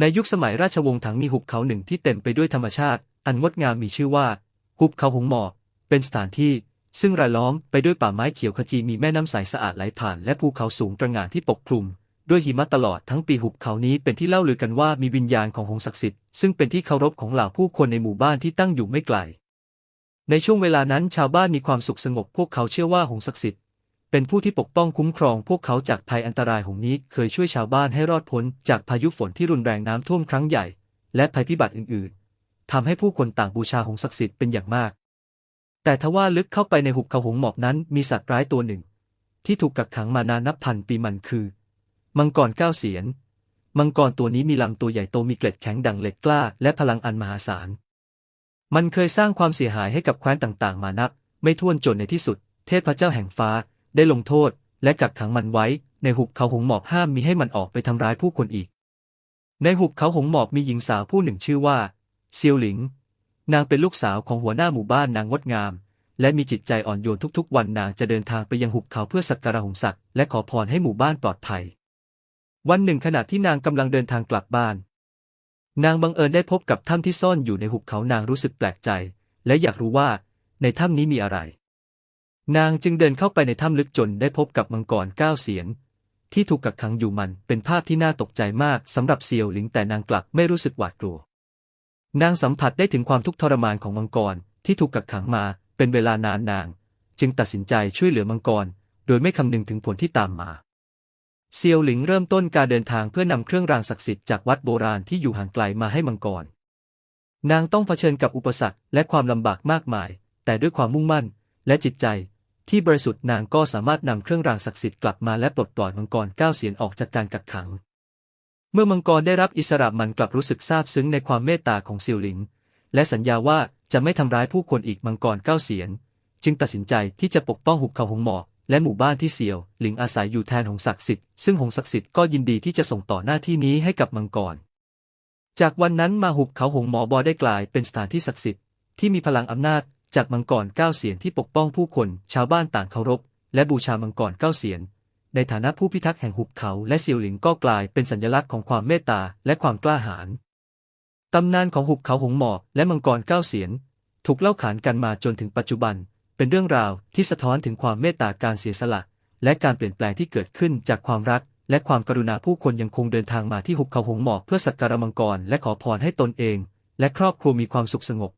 ในยุคสมัยราชวงศ์ถังมีหุบเขาหนึ่งที่เต็มไปด้วยธรรมชาติ อันงดงามมีชื่อว่า หุบเขาหงหมอกเป็นสถานที่ ซึ่งรายล้อมไปด้วยป่าไม้เขียวขจีมีแม่น้ำใสสะอาดไหลผ่าน และภูเขาสูงตระหง่านที่ปกคลุม ด้วยหิมะตลอดทั้งปีหุบเขานี้เป็นที่เล่าลือกันว่ามีวิญญาณของหงศักดิ์สิทธิ์ซึ่งเป็นที่เคารพของเหล่าผู้คนในหมู่บ้านที่ตั้งอยู่ไม่ไกลในช่วงเวลานั้นชาวบ้านมีความสุขสงบพวกเขาเชื่อว่าหงศักดิ์สิทธิ์ เป็นผู้ที่ปกป้องคุ้มครองพวกเขาจากภัยอันตรายหงนี้เคยช่วยชาวบ้านให้รอดพ้นจากพายุฝนที่รุนแรงน้ำท่วมครั้งใหญ่ และภัยพิบัติอื่น ๆทำให้ผู้คนต่างบูชาหงส์ศักดิ์สิทธิ์เป็นอย่างมาก แต่ทว่าลึกเข้าไปในหุบเขาหงส์หมอกนั้นมีสัตว์ร้ายตัวหนึ่ง ที่ถูกกักขังมานานนับพันปีมันคือ มังกรเก้าเสียน มังกรตัวนี้มีลำตัวใหญ่โตมีเกล็ดแข็งดังเหล็กกล้า และพลังอันมหาศาล มันเคยสร้างความเสียหายให้กับแคว้นต่าง ๆ มานับ ไม่ถ้วนจนในที่สุด เทพเจ้าแห่งฟ้า ได้ลงโทษ และกักขังมันไว้ ในหุบเขาหงหมอกห้ามมีให้มันออกไปทำร้ายผู้คนอีก ในหุบเขาหงหมอกมีหญิงสาวผู้หนึ่งชื่อว่าเซียวหลิง นางเป็นลูกสาวของหัวหน้าหมู่บ้านนางงดงาม และมีจิตใจอ่อนโยนทุกๆ วันนางจะเดินทางไปยังหุบเขาเพื่อสักการะหงสักและขอพรให้หมู่บ้านปลอดภัย วันหนึ่งขณะที่นางกำลังเดินทางกลับบ้าน นางบังเอิญได้พบกับถ้ำที่ซ่อนอยู่ในหุบเขานางรู้สึกแปลกใจ และอยากรู้ว่าในถ้ำนี้มีอะไร นางจึงเดินเข้าไปในถ้ำลึกจนได้พบกับมังกรเก้าเสียน ที่ถูกกักขังอยู่มันเป็นภาพที่น่าตกใจมากสำหรับเซียวหลิงแต่นางกลับไม่รู้สึกหวาดกลัว นางสัมผัสได้ถึงความทุกข์ทรมานของมังกรที่ถูกกักขังมาเป็นเวลานานนาง จึงตัดสินใจช่วยเหลือมังกร โดยไม่คำนึงถึงผลที่ตามมา เซียวหลิงเริ่มต้นการเดินทางเพื่อนำเครื่องรางศักดิ์สิทธิ์จากวัดโบราณที่อยู่ห่างไกลมาให้มังกร นางต้องเผชิญกับอุปสรรคและความลำบากมากมาย แต่ด้วยความมุ่งมั่นและจิตใจ ที่บริสุทธิ์นางก็สามารถนำเครื่องรางศักดิ์สิทธิ์กลับมาและปลดปล่อยมังกรเก้าเสียนออกจากการกักขัง เมื่อมังกรได้รับอิสระมันกลับรู้สึกซาบซึ้งในความเมตตาของเซียวหลิง และสัญญาว่าจะไม่ทำร้ายผู้คนอีกมังกรเก้าเสียน จึงตัดสินใจที่จะปกป้องหุบเขาหงหมอกและหมู่บ้านที่เซียวหลิงอาศัยอยู่แทนหงศักดิ์สิทธิ์ซึ่งหงศักดิ์สิทธิ์ก็ยินดีที่จะส่งต่อหน้าที่นี้ให้กับมังกร จากวันนั้นมาหุบเขาหงหมอบอได้กลายเป็นสถานที่ศักดิ์สิทธิ์ที่มีพลังอำนาจ จากมังกรเก้าเสียนที่ปกป้องผู้คน ชาวบ้านต่างเคารพ และบูชามังกรเก้าเสียน ในฐานะผู้พิทักษ์แห่งหุบเขาและเซียวหลิงก็กลายเป็นสัญลักษณ์ของความเมตตาและความกล้าหาญตำนานของหุบเขาหงหมอกและมังกรเก้าเสียน ถูกเล่าขานกันมาจนถึงปัจจุบัน เป็นเรื่องราวที่สะท้อนถึงความเมตตาการเสียสละ และการเปลี่ยนแปลงที่เกิดขึ้นจากความรัก และความกรุณาผู้คนยังคงเดินทางมาที่หุบเขาหงหมอกเพื่อสักการะมังกรและขอพรให้ตนเอง และครอบครัวมีความสุขสงบ